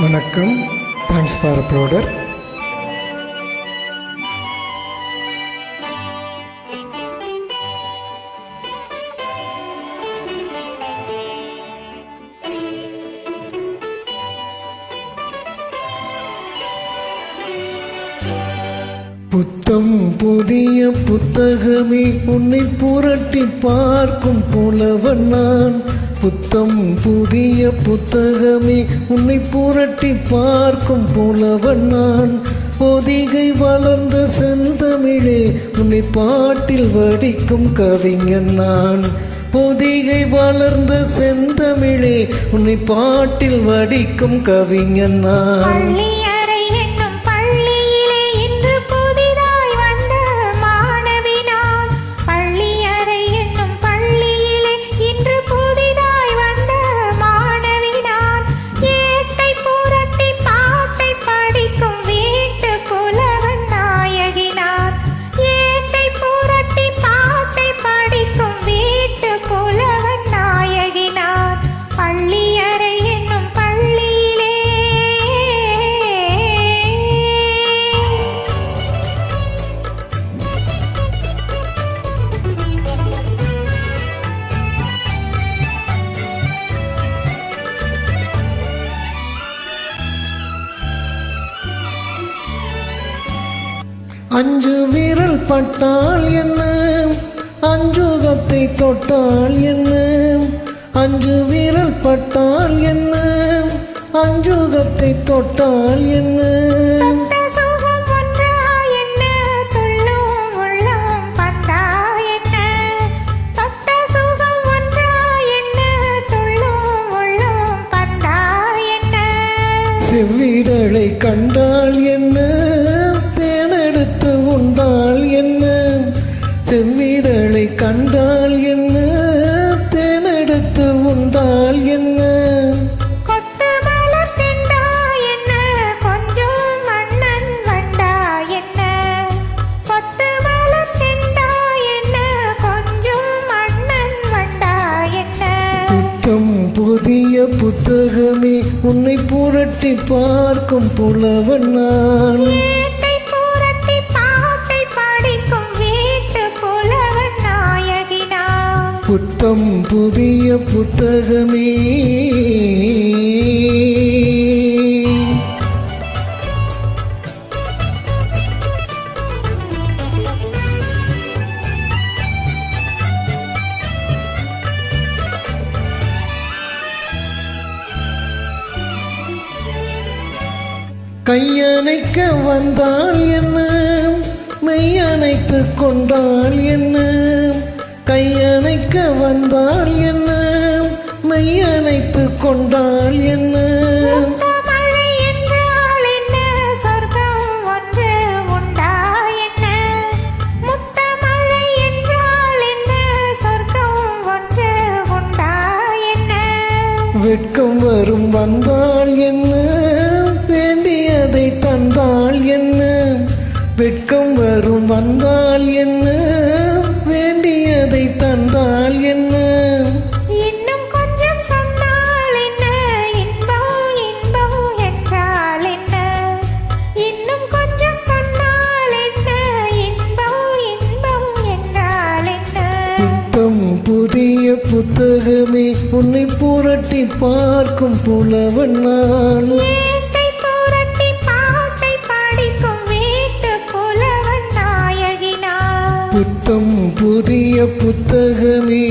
வணக்கம் thanks for uploader புத்தம் புதிய புத்தகமே உன்னை புரட்டி பார்க்கும் புலவன் நான். புத்தம் புதிய புத்தகமே உன்னை புரட்டி பார்க்கும் போலவன் நான். பொதிகை வளர்ந்த செந்தமிழே உன்னை பாட்டில் வடிக்கும் கவிஞன் நான். பொதிகை வளர்ந்த செந்தமிழே உன்னை பாட்டில் வடிக்கும் கவிஞன் நான். அஞ்சு விரல் பட்டால் என்ன? அஞ்சுகத்தை தொட்டால் என்ன? அஞ்சு விரல் பட்டால் என்ன? அஞ்சுகத்தை தொட்டால் என்ன? தொட்ட சுகம் ஒன்றா செவ்விரலை கண்டால் என்ன? தேனெடுத்து உண்டால் என்ன? புதிய புத்தகமே உன்னை புரட்டி பார்க்கும் புலவன் நான். புத்தம் புதிய புத்தகமே. கையணைக்க வந்தால் என்ன? மெய்யணைத்து கொண்டால் என்ன? என்றால் என்ன? சொர்க்கம் ஒன்று உண்டா என்ன? வெட்கம் வரும் வந்தால் என்ன? வேண்டியதை தந்தால் என்ன? வெட்கம் வரும் வந்தால் புதிய புத்தகமே உன்னை புரட்டி பார்க்கும் புலவன் நான். புத்தம் புதிய புத்தகமே